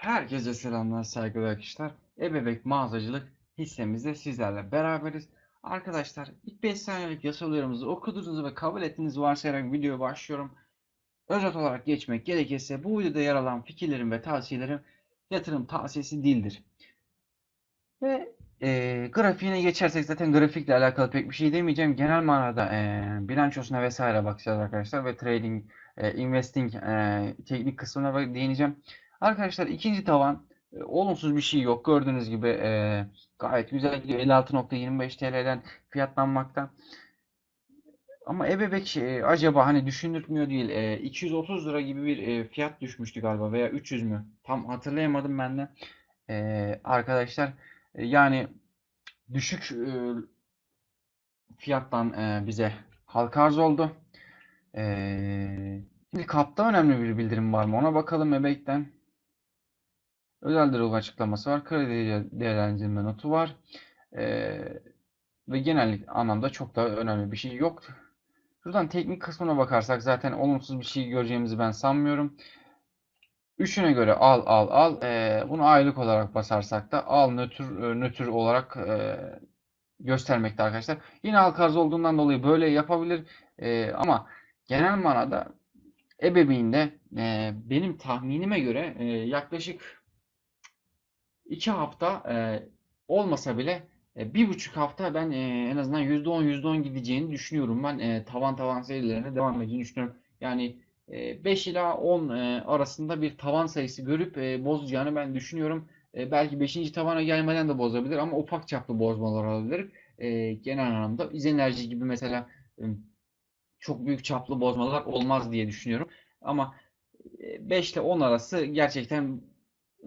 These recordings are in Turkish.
Herkese selamlar saygılar arkadaşlar. Ebebek mağazacılık hissemizde sizlerle beraberiz. Arkadaşlar ilk 5 saniyelik yasal uyarımızı okuduğunuzu ve kabul ettiğinizi varsayarak videoya başlıyorum. Özet olarak geçmek gerekirse bu videoda yer alan fikirlerim ve tavsiyelerim yatırım tavsiyesi değildir. Ve e, grafiğine geçersek zaten grafikle alakalı pek bir şey demeyeceğim. Genel manada e, bilançosuna vesaire bakacağız arkadaşlar ve trading, e, investing e, teknik kısmına değineceğim. Arkadaşlar ikinci tavan e, olumsuz bir şey yok. Gördüğünüz gibi e, gayet güzel gidiyor. 56.25 TL'den fiyatlanmakta. Ama ebebek e, acaba hani düşündürtmüyor değil. E, 230 lira gibi bir e, fiyat düşmüştü galiba veya 300 mü? Tam hatırlayamadım ben de. E, arkadaşlar e, yani düşük e, fiyattan e, bize halka arz oldu. E, şimdi kapta önemli bir bildirim var mı? Ona bakalım ebekten. Özel durum açıklaması var. Kredi değerlendirme notu var. Ee, ve genel anlamda çok da önemli bir şey yok. Şuradan teknik kısmına bakarsak zaten olumsuz bir şey göreceğimizi ben sanmıyorum. Üçüne göre al al al. Ee, bunu aylık olarak basarsak da al nötr e, nötr olarak e, göstermekte arkadaşlar. Yine halka arz olduğundan dolayı böyle yapabilir. Ee, ama genel manada ebeveynde e, benim tahminime göre e, yaklaşık 2 hafta e, olmasa bile e, bir buçuk hafta ben e, en azından %10 %10 gideceğini düşünüyorum. Ben e, tavan tavan serilerine devam edeceğini düşünüyorum. Yani e, 5 ila 10 e, arasında bir tavan sayısı görüp e, bozacağını ben düşünüyorum. E, belki 5. tavana gelmeden de bozabilir ama ufak çaplı bozmalar olabilir. E, genel anlamda İzenerji gibi mesela e, çok büyük çaplı bozmalar olmaz diye düşünüyorum. Ama 5 ile 10 arası gerçekten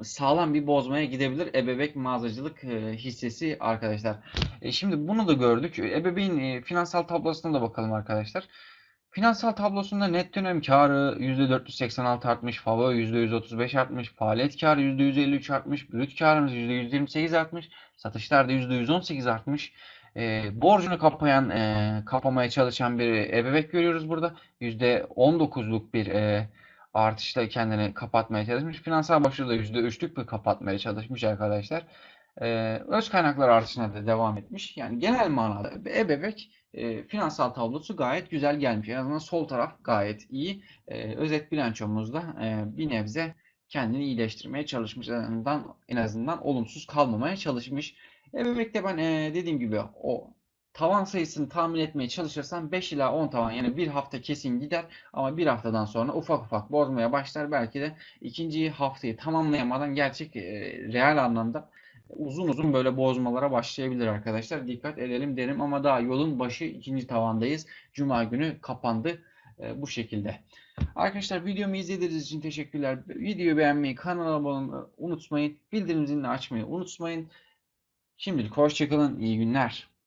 sağlam bir bozmaya gidebilir ebebek mağazacılık e, hissesi arkadaşlar. E, şimdi bunu da gördük. E, finansal tablosuna da bakalım arkadaşlar. Finansal tablosunda net dönem karı %486 artmış, FAVÖ %135 artmış, faaliyet karı %153 artmış, brüt karımız %128 artmış, satışlar da %118 artmış. E, borcunu kapayan, e, kapamaya çalışan bir ebebek görüyoruz burada. %19'luk bir e, artışla kendini kapatmaya çalışmış. Finansal başarıda %3'lük bir kapatmaya çalışmış arkadaşlar. Ee, öz kaynaklar artışına da devam etmiş. Yani genel manada ebebek e, finansal tablosu gayet güzel gelmiş. En azından sol taraf gayet iyi. E, özet bilançomuzda e, bir nebze kendini iyileştirmeye çalışmış. En azından, en azından olumsuz kalmamaya çalışmış. Ebebek'te ben e, dediğim gibi o tavan sayısını tahmin etmeye çalışırsam 5 ila 10 tavan yani bir hafta kesin gider ama bir haftadan sonra ufak ufak bozmaya başlar. Belki de ikinci haftayı tamamlayamadan gerçek e, real anlamda uzun uzun böyle bozmalara başlayabilir arkadaşlar. Dikkat edelim derim ama daha yolun başı ikinci tavandayız. Cuma günü kapandı e, bu şekilde. Arkadaşlar videomu izlediğiniz için teşekkürler. Videoyu beğenmeyi, kanala abone olmayı unutmayın. Bildirim zilini açmayı unutmayın. Şimdilik hoşçakalın. İyi günler.